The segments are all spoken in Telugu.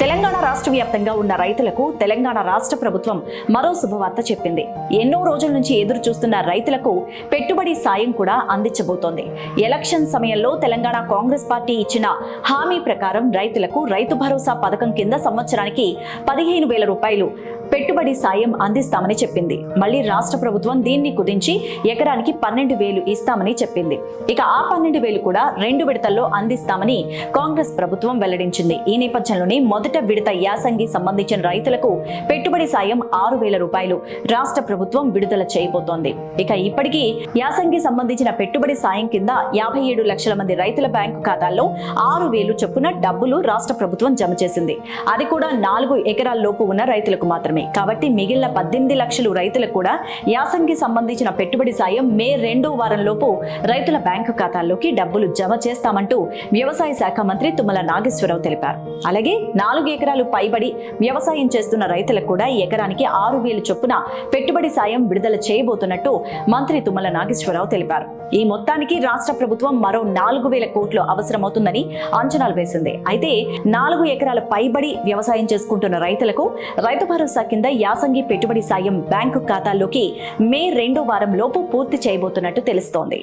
తెలంగాణ రాష్ట్ర వ్యాప్తంగా ఉన్న రైతులకు తెలంగాణ రాష్ట్ర ప్రభుత్వం మరో శుభవార్త చెప్పింది. ఎన్నో రోజుల నుంచి ఎదురు చూస్తున్న రైతులకు పెట్టుబడి సాయం కూడా అందించబోతోంది. ఎలక్షన్ సమయంలో తెలంగాణ కాంగ్రెస్ పార్టీ ఇచ్చిన హామీ ప్రకారం రైతులకు రైతు భరోసా పథకం కింద సంవత్సరానికి పదిహేను వేల రూపాయలు పెట్టుబడి సాయం అందిస్తామని చెప్పింది. మళ్ళీ రాష్ట్ర ప్రభుత్వం దీన్ని కుదించి ఎకరానికి పన్నెండు వేలు ఇస్తామని చెప్పింది. ఇక ఆ పన్నెండు వేలు కూడా రెండు విడతల్లో అందిస్తామని కాంగ్రెస్ ప్రభుత్వం వెల్లడించింది. ఈ నేపథ్యంలోనే మొదట విడత యాసంగి సంబంధించిన రైతులకు పెట్టుబడి సాయం ఆరు వేల రూపాయలు రాష్ట్ర ప్రభుత్వం విడుదల చేయబోతోంది. ఇక ఇప్పటికీ యాసంగి సంబంధించిన పెట్టుబడి సాయం కింద యాభై ఏడు లక్షల మంది రైతుల బ్యాంకు ఖాతాల్లో ఆరు వేలు చొప్పున డబ్బులు రాష్ట్ర ప్రభుత్వం జమ చేసింది. అది కూడా నాలుగు ఎకరాల లోపు ఉన్న రైతులకు మాత్రమే. కాబట్టి మిగిలిన పద్దెనిమిది లక్షలు రైతులకు కూడా యాసంగి సంబంధించిన పెట్టుబడి సాయం మే రెండో వారంలోపు రైతుల బ్యాంకు ఖాతాల్లోకి డబ్బులు జమ చేస్తామంటూ వ్యవసాయ శాఖ మంత్రి తుమ్మల నాగేశ్వరరావు తెలిపారు. అలాగే నాలుగు ఎకరాలు పైబడి వ్యవసాయం చేస్తున్న రైతులకు కూడా ఎకరానికి ఆరు వేలు చొప్పున పెట్టుబడి సాయం విడుదల చేయబోతున్నట్టు మంత్రి తుమ్మల నాగేశ్వరరావు తెలిపారు. ఈ మొత్తానికి రాష్ట్ర ప్రభుత్వం మరో నాలుగు వేల కోట్లు అవసరమవుతుందని అంచనాలు వేసింది. అయితే నాలుగు ఎకరాల పైబడి వ్యవసాయం చేసుకుంటున్న రైతులకు రైతు భరోసా కింద యాసంగి పెట్టుబడి సాయం బ్యాంకు ఖాతాల్లోకి మే రెండో వారం లోపు పూర్తి చేయబోతున్నట్టు తెలుస్తోంది.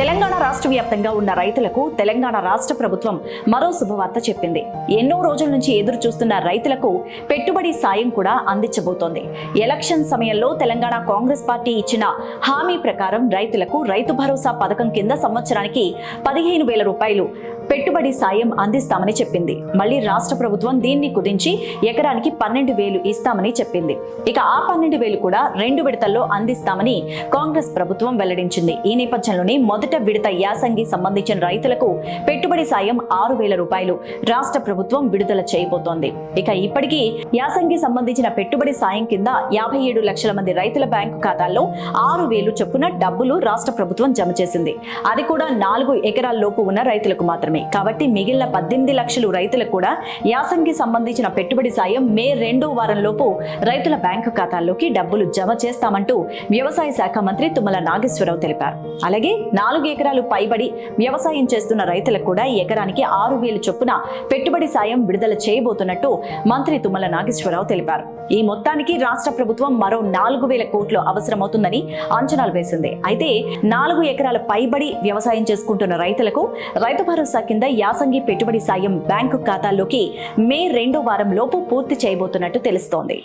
తెలంగాణ రాష్ట్ర వ్యాప్తంగా ఉన్న రైతులకు తెలంగాణ రాష్ట్ర ప్రభుత్వం మరో శుభవార్త చెప్పింది. ఎన్నో రోజుల నుంచి ఎదురు చూస్తున్న రైతులకు పెట్టుబడి సాయం కూడా అందించబోతోంది. ఎలక్షన్ సమయంలో తెలంగాణ కాంగ్రెస్ పార్టీ ఇచ్చిన హామీ ప్రకారం రైతులకు రైతు భరోసా పథకం కింద సంవత్సరానికి పదిహేను వేల రూపాయలు పెట్టుబడి సాయం అందిస్తామని చెప్పింది. మళ్ళీ రాష్ట్ర ప్రభుత్వం దీన్ని కుదించి ఎకరానికి పన్నెండు వేలు ఇస్తామని చెప్పింది. ఇక ఆ పన్నెండు వేలు కూడా రెండు విడతల్లో అందిస్తామని కాంగ్రెస్ ప్రభుత్వం వెల్లడించింది. ఈ నేపథ్యంలోనే మొదట విడత యాసంగి సంబంధించిన రైతులకు పెట్టుబడి సాయం ఆరు వేల రూపాయలు రాష్ట్ర ప్రభుత్వం విడుదల చేయబోతోంది. ఇక ఇప్పటికీ యాసంగి సంబంధించిన పెట్టుబడి సాయం కింద యాభై ఏడు లక్షల మంది రైతుల బ్యాంకు ఖాతాల్లో ఆరు వేలు చొప్పున డబ్బులు రాష్ట్ర ప్రభుత్వం జమ చేసింది. అది కూడా నాలుగు ఎకరాల లోపు ఉన్న రైతులకు మాత్రమే. కాబట్టి మిగిలిన పద్దెనిమిది లక్షలు రైతులకు కూడా యాసంగి సంబంధించిన పెట్టుబడి సాయం మే రెండో వారం లోపు రైతుల బ్యాంకు ఖాతాల్లోకి డబ్బులు జమ చేస్తామంటూ వ్యవసాయ శాఖ మంత్రి తుమ్మల నాగేశ్వరరావు తెలిపారు. అలాగే నాలుగు ఎకరాలు పైబడి వ్యవసాయం చేస్తున్న రైతులకు కూడా ఎకరానికి ఆరు వేలు చొప్పున పెట్టుబడి సాయం విడుదల చేయబోతున్నట్టు మంత్రి తుమ్మల నాగేశ్వరరావు తెలిపారు. ఈ మొత్తానికి రాష్ట్ర ప్రభుత్వం మరో నాలుగు వేల కోట్లు అవసరమవుతుందని అంచనాలు వేసింది. అయితే నాలుగు ఎకరాల పైబడి వ్యవసాయం చేసుకుంటున్న రైతులకు రైతు భరోసా కింద యాసంగి పెట్టుబడి సాయం బ్యాంకు ఖాతాల్లోకి మే రెండో వారం లోపు పూర్తి చేయబోతున్నట్టు తెలుస్తోంది.